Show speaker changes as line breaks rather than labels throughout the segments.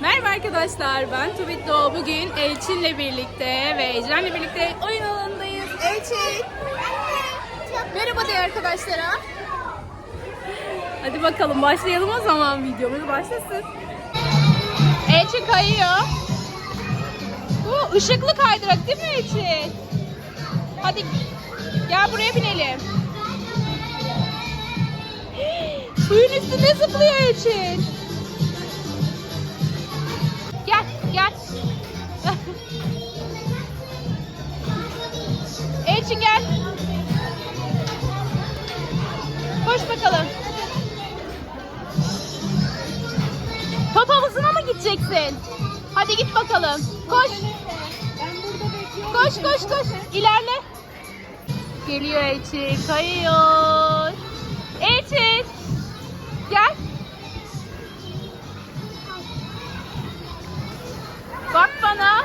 Merhaba arkadaşlar, ben Tubit Doğu. Bugün Elçin'le birlikte ve Ecren'le birlikte oyun alanındayız. Elçin, merhaba de arkadaşlara. Hadi bakalım başlayalım o zaman videomuz başlasın. Elçin kayıyor. Bu ışıklı kaydırak değil mi Elçin? Hadi gel buraya binelim. Suyun üstünde zıplıyor Elçin. Gideceksin? Hadi git bakalım. Koş. Koş koş koş. İlerle. Geliyor Elçin. Kayıyor. Elçin. Gel. Bak bana.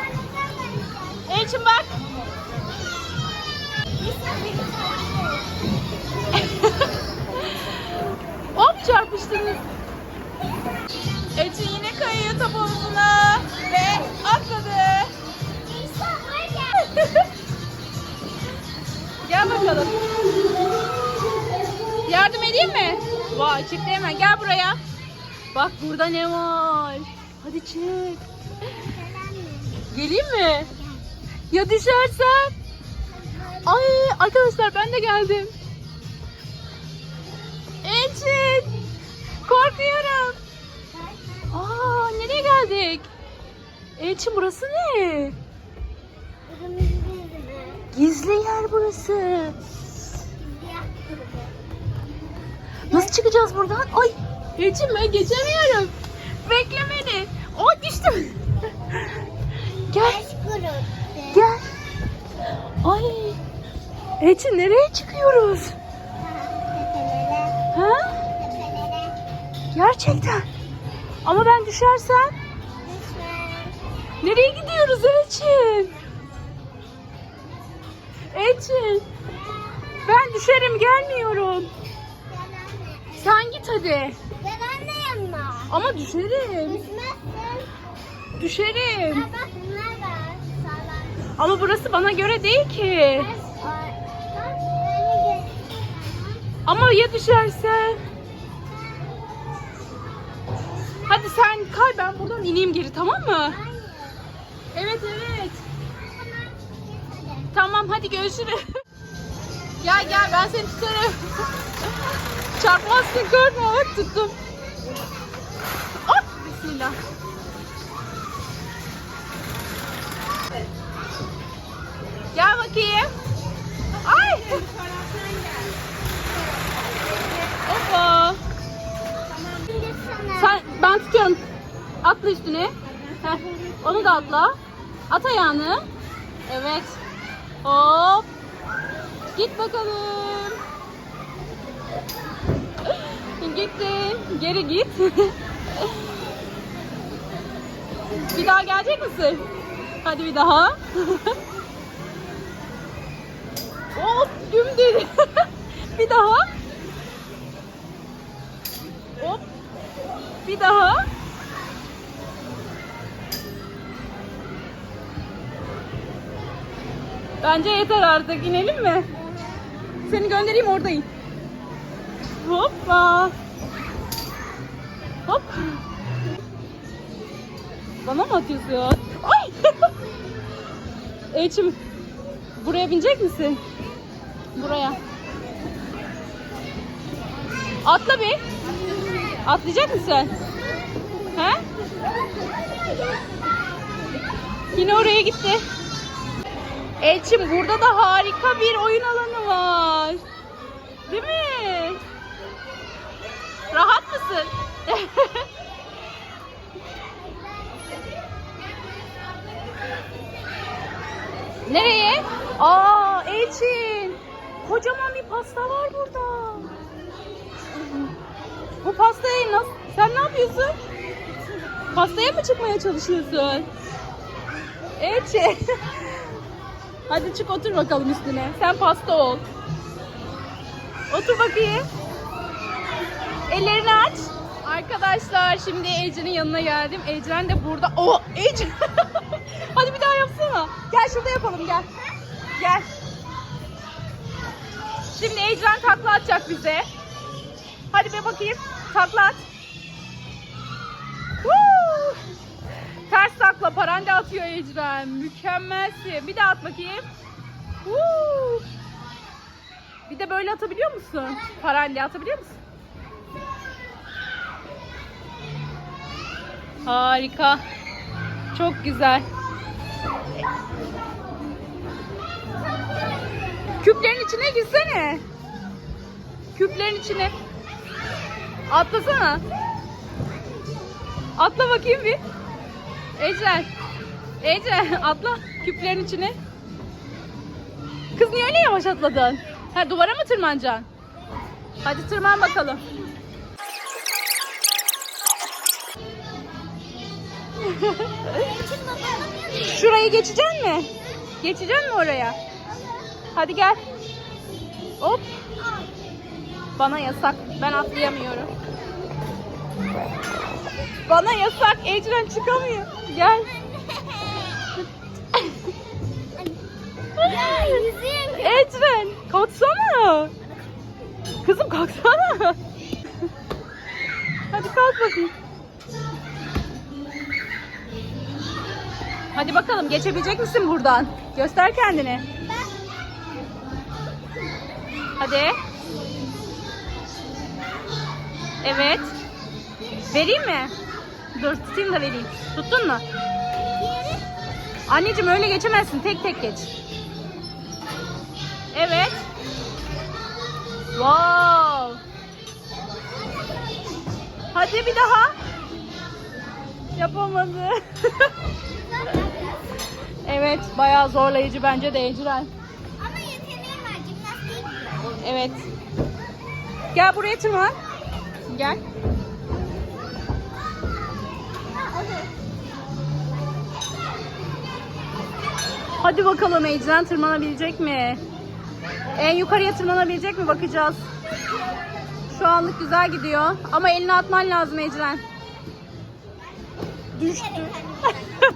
Elçin bak. Hop çarpıştınız. Bakalım. Yardım edeyim mi? Vay çıktı hemen. Gel buraya. Bak burada ne var? Hadi çık. Geleyim mi? Ya düşersen? Ay arkadaşlar ben de geldim. Elçin. Korkuyorum. Aa nereye geldik? Elçin burası ne? Gizli yer burası. Nasıl çıkacağız buradan? Ay Elçin ben geçemiyorum. Bekle beni. Ay düştüm. Gel. Gel. Ay. Elçin nereye çıkıyoruz? Ha? Gerçekten. Ama ben düşersem nereye gidiyoruz Elçin? Elçin. Ben düşerim gelmiyorum. Sen git hadi. Ama düşerim. Düşerim. Ama burası bana göre değil ki. Ama ya düşersen? Hadi sen kay ben buradan ineyim geri tamam mı? Evet evet. Tamam hadi görüşürüz. gel gel ben seni tutarım. Çarpmazsın korkma bak tuttum. Hop bismillah. Gel bakayım. Ay. Hoppa. Sen, ben tutuyorum. Atla üstüne. Heh, onu da atla. At ayağını. Evet. Hop. Git bakalım. Gittin. Geri git. bir daha gelecek misin? Hadi bir daha. Hop dümdüz. bir daha. Hop. Bir daha. Bence yeter artık. İnelim mi? Seni göndereyim orada in. Hoppa. Hop. Bana mı atıyorsun? Ay! Elçim, buraya binecek misin? Buraya. Atla bir. Atlayacak mısın? He? Yine oraya gitti. Elçim burada da harika bir oyun alanı var. Değil mi? Rahat mısın? Nereye? Aa Elçin. Kocaman bir pasta var burada. Bu pastayı nasıl? Sen ne yapıyorsun? Pastaya mı çıkmaya çalışıyorsun? Elçin. Hadi çık otur bakalım üstüne. Sen pasta ol. Otur bakayım. Ellerini aç. Arkadaşlar şimdi Ece'nin yanına geldim. Ecren de burada. Oh Ece. Hadi bir daha yapsana. Gel şurada yapalım gel. Gel. Şimdi Ecren takla atacak bize. Hadi bir bakayım. Takla at. Woo! Ters takla parande atıyor Ecren. Mükemmelsin. Bir daha at bakayım. Woo! Bir de böyle atabiliyor musun? Parande atabiliyor musun? Harika. Çok güzel. Küplerin içine girsene. Küplerin içine. Atlasana. Atla bakayım bir. Ecel. Ecel atla küplerin içine. Kız niye öyle yavaş atladın? Ha duvara mı tırmanacaksın? Hadi tırman bakalım. Şurayı geçecek mi? Geçecek mi oraya? Hadi gel. Hop. Bana yasak. Ben atlayamıyorum. Bana yasak. Ecren çıkamıyor. Gel.
Ya.
Ecren kalksana. Kızım kalksana. Hadi kalk bakayım. Hadi bakalım geçebilecek misin buradan? Göster kendini. Hadi. Evet. Vereyim mi? Dur tutayım da vereyim. Tuttun mu? Anneciğim öyle geçemezsin. Tek tek geç. Evet. Wow. Hadi bir daha. Yapamadı. evet, bayağı zorlayıcı bence de Ecren.
Ama yeteneğim var jimnastik.
Evet. Gel buraya tırman. Gel. Hadi bakalım Ecren tırmanabilecek mi? En yukarıya tırmanabilecek mi bakacağız. Şu anlık güzel gidiyor. Ama elini atman lazım Ecren. Düştü.